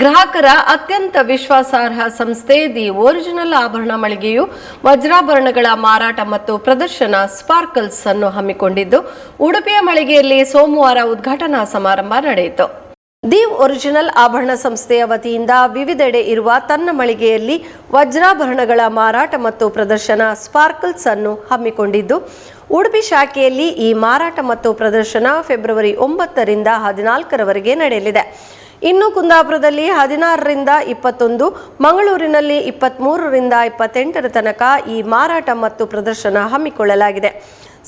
ಗ್ರಾಹಕರ ಅತ್ಯಂತ ವಿಶ್ವಾಸಾರ್ಹ ಸಂಸ್ಥೆ ದಿ ಒರಿಜಿನಲ್ ಆಭರಣ ಮಳಿಗೆಯು ವಜ್ರಾಭರಣಗಳ ಮಾರಾಟ ಮತ್ತು ಪ್ರದರ್ಶನ ಸ್ಪಾರ್ಕಲ್ಸ್ ಅನ್ನು ಹಮ್ಮಿಕೊಂಡಿದ್ದು, ಉಡುಪಿಯ ಮಳಿಗೆಯಲ್ಲಿ ಸೋಮವಾರ ಉದ್ಘಾಟನಾ ಸಮಾರಂಭ ನಡೆಯಿತು. ದಿ ಒರಿಜಿನಲ್ ಆಭರಣ ಸಂಸ್ಥೆಯ ವತಿಯಿಂದ ವಿವಿಧೆಡೆ ಇರುವ ತನ್ನ ಮಳಿಗೆಯಲ್ಲಿ ವಜ್ರಾಭರಣಗಳ ಮಾರಾಟ ಮತ್ತು ಪ್ರದರ್ಶನ ಸ್ಪಾರ್ಕಲ್ಸ್ ಅನ್ನು ಹಮ್ಮಿಕೊಂಡಿದ್ದು, ಉಡುಪಿ ಶಾಖೆಯಲ್ಲಿ ಈ ಮಾರಾಟ ಮತ್ತು ಪ್ರದರ್ಶನ ಫೆಬ್ರವರಿ ಒಂಬತ್ತರಿಂದ ಹದಿನಾಲ್ಕರವರೆಗೆ ನಡೆಯಲಿದೆ. ಇನ್ನು ಕುಂದಾಪುರದಲ್ಲಿ ಹದಿನಾರರಿಂದ ಇಪ್ಪತ್ತೊಂದು, ಮಂಗಳೂರಿನಲ್ಲಿ ಇಪ್ಪತ್ತ್ಮೂರರಿಂದ ಇಪ್ಪತ್ತೆಂಟರ ತನಕ ಈ ಮಾರಾಟ ಮತ್ತು ಪ್ರದರ್ಶನ ಹಮ್ಮಿಕೊಳ್ಳಲಾಗಿದೆ.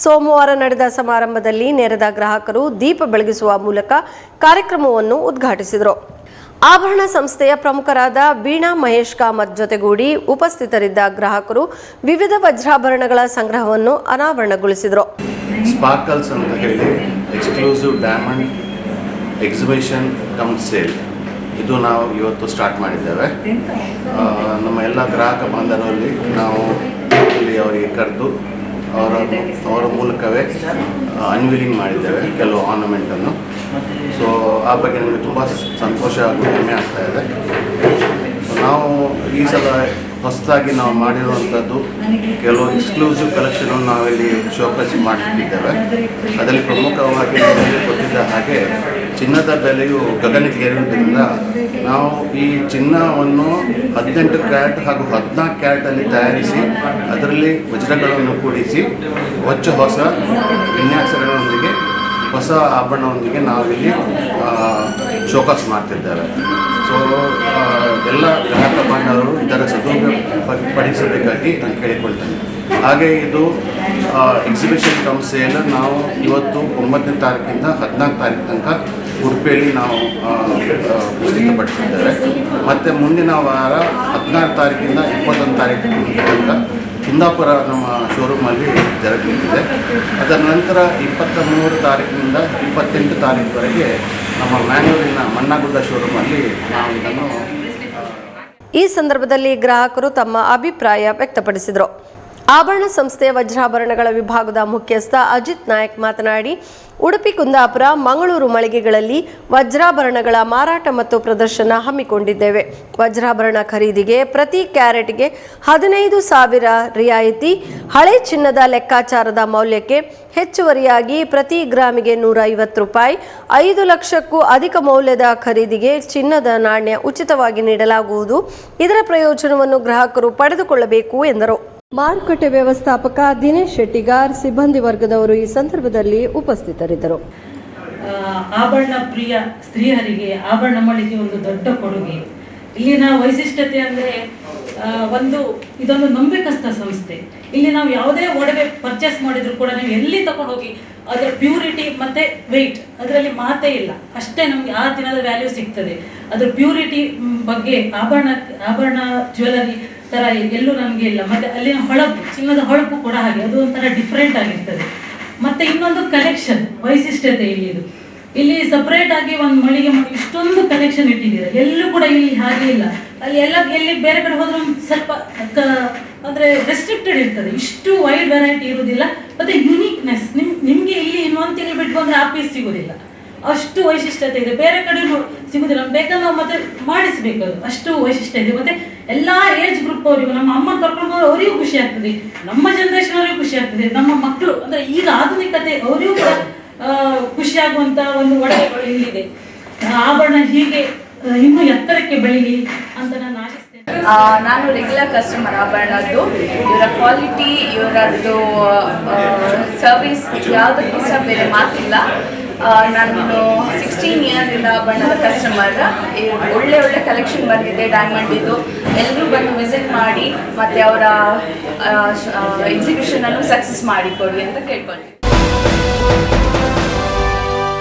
ಸೋಮವಾರ ನಡೆದ ಸಮಾರಂಭದಲ್ಲಿ ನೆರೆದ ಗ್ರಾಹಕರು ದೀಪ ಬೆಳಗಿಸುವ ಮೂಲಕ ಕಾರ್ಯಕ್ರಮವನ್ನು ಉದ್ಘಾಟಿಸಿದರು. ಆಭರಣ ಸಂಸ್ಥೆಯ ಪ್ರಮುಖರಾದ ಬೀಣಾ ಮಹೇಶ್ ಕಾಮತ್ ಜೊತೆಗೂಡಿ ಉಪಸ್ಥಿತರಿದ್ದ ಗ್ರಾಹಕರು ವಿವಿಧ ವಜ್ರಾಭರಣಗಳ ಸಂಗ್ರಹವನ್ನು ಅನಾವರಣಗೊಳಿಸಿದರು. ಸ್ಪಾರ್ಕಲ್ಸ್ ಅಂತ ಹೇಳಿ exclusive diamond exhibition cum sale ಇದು ನಾವು ಇವತ್ತು ಸ್ಟಾರ್ಟ್ ಮಾಡಿದ್ದೇವೆ. ನಮ್ಮ ಎಲ್ಲ ಗ್ರಾಹಕ ಬಾಂಧವರಲ್ಲಿ ನಾವು ಇಲ್ಲಿ ಅವರಿಗೆ ಕರೆದು ಅವರ ಅವರ ಮೂಲಕವೇ ಅನ್ವೀಲಿಂಗ್ ಮಾಡಿದ್ದೇವೆ ಕೆಲವು ಆರ್ನಮೆಂಟನ್ನು ಸೊ ಆ ಬಗ್ಗೆ ನಮಗೆ ತುಂಬ ಸಂತೋಷ ಹಾಗೂ ಹೆಮ್ಮೆ ಆಗ್ತಾ ಇದೆ. ನಾವು ಈ ಸಲ ಹೊಸದಾಗಿ ನಾವು ಮಾಡಿರುವಂಥದ್ದು ಕೆಲವು ಎಕ್ಸ್ಕ್ಲೂಸಿವ್ ಕಲೆಕ್ಷನ್ ನಾವಿಲ್ಲಿ ಶೋಕಸ್ ಮಾಡಿಟ್ಟಿದ್ದೇವೆ ಅದರಲ್ಲಿ ಪ್ರಮುಖವಾಗಿ ಗೊತ್ತಿದ್ದ ಹಾಗೆ ಚಿನ್ನದ ಬೆಲೆಯು ಗಗನಕ್ಕೇರಿರುವುದರಿಂದ ನಾವು ಈ ಚಿನ್ನವನ್ನು ಹದಿನೆಂಟು ಕ್ಯಾರೆಟ್ ಹಾಗೂ ಹದಿನಾಲ್ಕು ಕ್ಯಾರೆಟಲ್ಲಿ ತಯಾರಿಸಿ ಅದರಲ್ಲಿ ವಜ್ರಗಳನ್ನು ಕೂಡಿಸಿ ಹೊಚ್ಚ ಹೊಸ ವಿನ್ಯಾಸಗಳೊಂದಿಗೆ ಹೊಸ ಆಭರಣದೊಂದಿಗೆ ನಾವಿಲ್ಲಿ ಶೋಕಾಸ್ ಮಾಡ್ತಿದ್ದೇವೆ. ಸೊ ಎಲ್ಲ ಇದರ ಸದುಪಯೋಗ ಪಡಿಸಬೇಕಾಗಿ ನಾನು ಕೇಳಿಕೊಳ್ತೇನೆ. ಹಾಗೆ ಇದು ಎಕ್ಸಿಬಿಷನ್ ಸಂಸ್ಥೆಯನ್ನು ನಾವು ಇವತ್ತು ಒಂಬತ್ತನೇ ತಾರೀಕಿಂದ ಹದಿನಾಲ್ಕು ತಾರೀಕು ತನಕ ಉಡುಪಿಯಲ್ಲಿ ನಾವು ಪ್ರಸ್ತುತಪಡಿಸಿದ್ದೇವೆ. ಮತ್ತು ಮುಂದಿನ ವಾರ ಹದಿನಾರು ತಾರೀಕಿಂದ ಇಪ್ಪತ್ತೊಂದು ತಾರೀಕು ತನಕ ಕುಂದಾಪುರ ನಮ್ಮ ಶೋರೂಮಲ್ಲಿ ಜರುಗಲಿದೆ ಅದರ ನಂತರ ಇಪ್ಪತ್ತ ಮೂರು ತಾರೀಕಿನಿಂದ ಇಪ್ಪತ್ತೆಂಟು ತಾರೀಕುವರೆಗೆ ನಮ್ಮ ಮ್ಯಾಂಗ್ಳೂರಿನ ಮಣ್ಣಾಗುಡ್ಡ ಶೋರೂಮಲ್ಲಿ ನಾವು ಇದನ್ನು ಈ ಸಂದರ್ಭದಲ್ಲಿ ಗ್ರಾಹಕರು ತಮ್ಮ ಅಭಿಪ್ರಾಯ ವ್ಯಕ್ತಪಡಿಸಿದರು. ಆಭರಣ ಸಂಸ್ಥೆಯ ವಜ್ರಾಭರಣಗಳ ವಿಭಾಗದ ಮುಖ್ಯಸ್ಥ ಅಜಿತ್ ನಾಯಕ್ ಮಾತನಾಡಿ, ಉಡುಪಿ ಕುಂದಾಪುರ, ಮಂಗಳೂರು ಮಳಿಗೆಗಳಲ್ಲಿ ವಜ್ರಾಭರಣಗಳ ಮಾರಾಟ ಮತ್ತು ಪ್ರದರ್ಶನ ಹಮ್ಮಿಕೊಂಡಿದ್ದೇವೆ. ವಜ್ರಾಭರಣ ಖರೀದಿಗೆ ಪ್ರತಿ ಕ್ಯಾರೆಟ್ಗೆ ಹದಿನೈದು ಸಾವಿರ ರಿಯಾಯಿತಿ. ಹಳೆ ಚಿನ್ನದ ಲೆಕ್ಕಾಚಾರದ ಮೌಲ್ಯಕ್ಕೆ ಹೆಚ್ಚುವರಿಯಾಗಿ ಪ್ರತಿ ಗ್ರಾಮಿಗೆ ನೂರ ರೂಪಾಯಿ. ಐದು ಲಕ್ಷಕ್ಕೂ ಅಧಿಕ ಮೌಲ್ಯದ ಖರೀದಿಗೆ ಚಿನ್ನದ ನಾಣ್ಯ ಉಚಿತವಾಗಿ ನೀಡಲಾಗುವುದು. ಇದರ ಪ್ರಯೋಜನವನ್ನು ಗ್ರಾಹಕರು ಪಡೆದುಕೊಳ್ಳಬೇಕು ಎಂದರು. ಮಾರುಕಟ್ಟೆ ವ್ಯವಸ್ಥಾಪಕ ದಿನೇಶ್ ಶೆಟ್ಟಿಗಾರ್ ಸಿಬ್ಬಂದಿ ವರ್ಗದವರು ಈ ಸಂದರ್ಭದಲ್ಲಿ ಉಪಸ್ಥಿತರಿದ್ದರು. ಆಭರಣ ಪ್ರಿಯ ಸ್ತ್ರೀಯರಿಗೆ, ಆಭರಣ ಮಳಿಗೆ ಒಂದು ದೊಡ್ಡ ಕೊಡುಗೆ. ಇಲ್ಲಿನ ವೈಶಿಷ್ಟ್ಯತೆ ಅಂದ್ರೆ ಒಂದು ಇದೊಂದು ನಂಬಿಕಸ್ಥ ಸಂಸ್ಥೆ. ಇಲ್ಲಿ ನಾವು ಯಾವುದೇ ಒಡವೆ ಪರ್ಚೇಸ್ ಮಾಡಿದ್ರು ಕೂಡ ನೀವು ಎಲ್ಲಿ ತಗೊಂಡು ಹೋಗಿ ಅದರ ಪ್ಯೂರಿಟಿ ಮತ್ತೆ ವೆಯ್ಟ್ ಅದರಲ್ಲಿ ಮಾತೇ ಇಲ್ಲ. ಅಷ್ಟೇ ನಮ್ಗೆ ಆ ದಿನದ ವ್ಯಾಲ್ಯೂ ಸಿಗ್ತದೆ. ಅದ್ರ ಪ್ಯೂರಿಟಿ ಬಗ್ಗೆ ಆಭರಣ ಆಭರಣ ಜ್ಯುವೆಲರಿ ತರ ಎಲ್ಲೂ ನಮಗೆ ಇಲ್ಲ. ಮತ್ತೆ ಅಲ್ಲಿನ ಹೊಳಪು, ಚಿನ್ನದ ಹೊಳಪು ಕೂಡ ಹಾಗೆ, ಅದು ಒಂಥರ ಡಿಫ್ರೆಂಟ್ ಆಗಿರ್ತದೆ. ಮತ್ತೆ ಇನ್ನೊಂದು ಕಲೆಕ್ಷನ್ ವೈಶಿಷ್ಟ್ಯತೆ ಇಲ್ಲಿ ಇದು. ಇಲ್ಲಿ ಸಪರೇಟ್ ಆಗಿ ಒಂದು ಮಳಿಗೆ ಮಾಡಿ ಇಷ್ಟೊಂದು ಕಲೆಕ್ಷನ್ ಇಟ್ಟಿದ್ದೀರಾ. ಎಲ್ಲೂ ಕೂಡ ಇಲ್ಲಿ ಹಾಗೆ ಇಲ್ಲ. ಅಲ್ಲಿ ಎಲ್ಲ, ಎಲ್ಲಿ ಬೇರೆ ಕಡೆ ಹೋದ್ರೆ ಒಂದು ಸ್ವಲ್ಪ ಅಂದ್ರೆ ರೆಸ್ಟ್ರಿಕ್ಟೆಡ್ ಇರ್ತದೆ. ಇಷ್ಟು ವೈಡ್ ವೆರೈಟಿ ಇರುವುದಿಲ್ಲ. ಮತ್ತೆ ಯುನೀಕ್ನೆಸ್ ನಿಮ್, ನಿಮ್ಗೆ ಇಲ್ಲಿ ಇನ್ನೊಂದು ತಿಂಗಳು ಬಿಟ್ಟು ಬಂದ್ರೆ ಆ ಪೀಸ್ ಸಿಗೋದಿಲ್ಲ ಅಷ್ಟು ವೈಶಿಷ್ಟ್ಯತೆ ಇದೆ. ಬೇರೆ ಕಡೆ ಸಿಗುದಿಲ್ಲ. ಬೇಕಾದ್ರೆ ನಾವು ಮತ್ತೆ ಮಾಡಿಸ್ಬೇಕು ಅದು. ಅಷ್ಟು ವೈಶಿಷ್ಟ್ಯ ಇದೆ. ಮತ್ತೆ ಎಲ್ಲಾ ಏಜ್ ಗ್ರೂಪ್ ಅವರಿಗೂ ನಮ್ಮ ಅಮ್ಮ ಕರ್ಕೊಂಡು ಹೋದ್ರೆ ಅವರಿಗೂ ಖುಷಿ ಆಗ್ತದೆ. ನಮ್ಮ ಜನರೇಷನ್ ಅವರಿಗೂ ಖುಷಿ ಆಗ್ತದೆ. ನಮ್ಮ ಮಕ್ಕಳು ಅಂದ್ರೆ ಈಗ ಆಧುನಿಕತೆ ಅವರಿಗೂ ಕೂಡ ಆ, ಖುಷಿ ಆಗುವಂತ ಒಂದು ಒಡವೆಗಳು ಇಲ್ಲಿದೆ. ಆಭರಣ ಹೀಗೆ ಇನ್ನು ಎತ್ತರಕ್ಕೆ ಬೆಳೀಲಿ ಅಂತ ನಾನು ಆಶಿಸ್ತೇನೆ. ನಾನು ರೆಗ್ಯುಲರ್ ಕಸ್ಟಮರ್ ಆಭರಣದ್ದು ಇವರ ಕ್ವಾಲಿಟಿ ಇವರದ್ದು ಸರ್ವಿಸ್ ಯಾವುದಕ್ಕೂ ಸಹ ಬೇರೆ ಮಾತಿಲ್ಲ. ನಾನು ಸಿಕ್ಸ್ಟೀನ್ ಇಯರ್ಸಿಂದ ಬಣ್ಣದ ಕಸ್ಟಮರ್ ಒಳ್ಳೆ ಒಳ್ಳೆ ಕಲೆಕ್ಷನ್ ಬಂದಿದೆ ಡೈಮಂಡ್ ಇದು ಎಲ್ಲರೂ ಬಂದು ವಿಸಿಟ್ ಮಾಡಿ ಮತ್ತೆ ಅವರ ಎಕ್ಸಿಬಿಷನನ್ನು ಸಕ್ಸಸ್ ಮಾಡಿಕೊಡಿ ಅಂತ ಕೇಳ್ಕೊಳ್ತೀನಿ.